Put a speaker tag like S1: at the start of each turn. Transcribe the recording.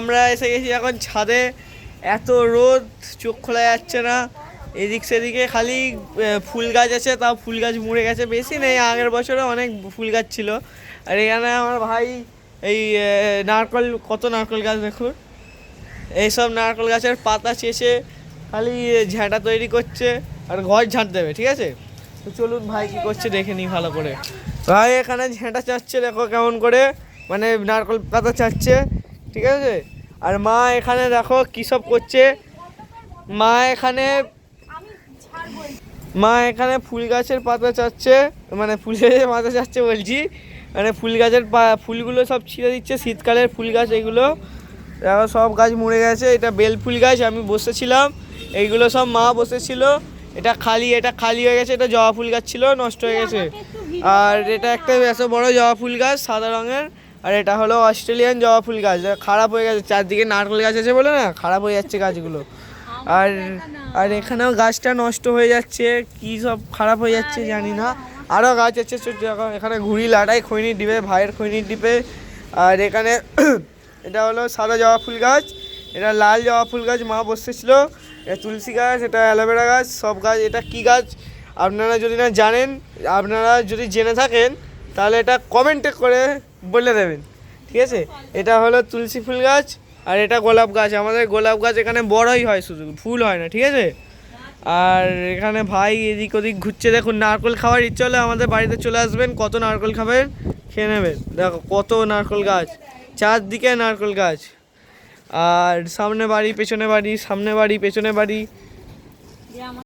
S1: আমরা এসে গেছি এখন ছাদে। এত রোদ, চোখ খোলা যাচ্ছে না। এদিক সেদিকে খালি ফুল গাছ আছে, তাও ফুল গাছ মুড়ে গেছে। বেশি নেই, আগের বছরে অনেক ফুল গাছ ছিল। আর এখানে আমার ভাই, এই নারকল, কত নারকল গাছ দেখুন? এইসব নারকল গাছের পাতা চেষে খালি ঝাঁটা তৈরি করছে আর ঘর ঝাঁট দেবে, ঠিক আছে? তো চলুন ভাই কী করছে দেখে নিই ভালো করে। ভাই, এখানে ঝাঁটা চাচ্ছে, দেখো কেমন করে। মানে নারকল পাতা চাচ্ছে। ঠিক আছে? আর মা এখানে দেখো কী সব করছে। মা এখানে মা এখানে ফুল গাছের পাতা চাচ্ছে। মানে ফুল গাছের পাতা চাচ্ছে বলছি। মানে ফুল গাছের ফুলগুলো সব ছিঁড়ে দিচ্ছে। শীতকালের ফুল গাছ এগুলো। দেখো সব গাছ মরে গেছে। এটা বেল ফুল গাছ, আমি বসেছিলাম। এইগুলো সব মা বসেছিল। এটা খালি এটা খালি হয়ে গেছে। এটা জবা ফুল গাছ ছিল, নষ্ট হয়ে গেছে। আর এটা একটা এত বড় জবা ফুল গাছ, সাদা রঙের। আর এটা হলো অস্ট্রেলিয়ান জবা ফুল গাছ। খারাপ হয়ে গেছে, চারদিকে নারকেল গাছ আছে বলে না, খারাপ হয়ে যাচ্ছে গাছগুলো। আর আর এখানেও গাছটা নষ্ট হয়ে যাচ্ছে, কি সব খারাপ হয়ে যাচ্ছে জানি না। আরও গাছ আছে এখানে ঘুড়ি, লাটাই, খৈনির ডিবে ভাইয়ের খৈনির ডিবে আর এখানে এটা হলো সাদা জবা ফুল গাছ। এটা লাল জবা ফুল গাছ, মা বসেছিল। এটা তুলসী গাছ, এটা অ্যালোভেরা গাছ, সব গাছ। এটা কি গাছ? আপনারা যদি না জানেন, আপনারা যদি জেনে থাকেন তাহলে এটা কমেন্টে করে বলে দেবেন, ঠিক আছে? এটা হলো তুলসী ফুল গাছ আর এটা গোলাপ গাছ। আমাদের গোলাপ গাছ এখানে বড়ই হয় শুধু, ফুল হয় না, ঠিক আছে? আর এখানে ভাই এদিক ওদিক ঘুরছে, দেখুন নারকেল খাওয়ার ইচ্ছে হলে আমাদের বাড়িতে চলে আসবেন, কত নারকেল খাবেন খেয়ে নেবেন। দেখো কত নারকেল গাছ, চারদিকে নারকেল গাছ। আর সামনে বাড়ি, পেছনে বাড়ি, সামনে বাড়ি, পেছনে বাড়ি।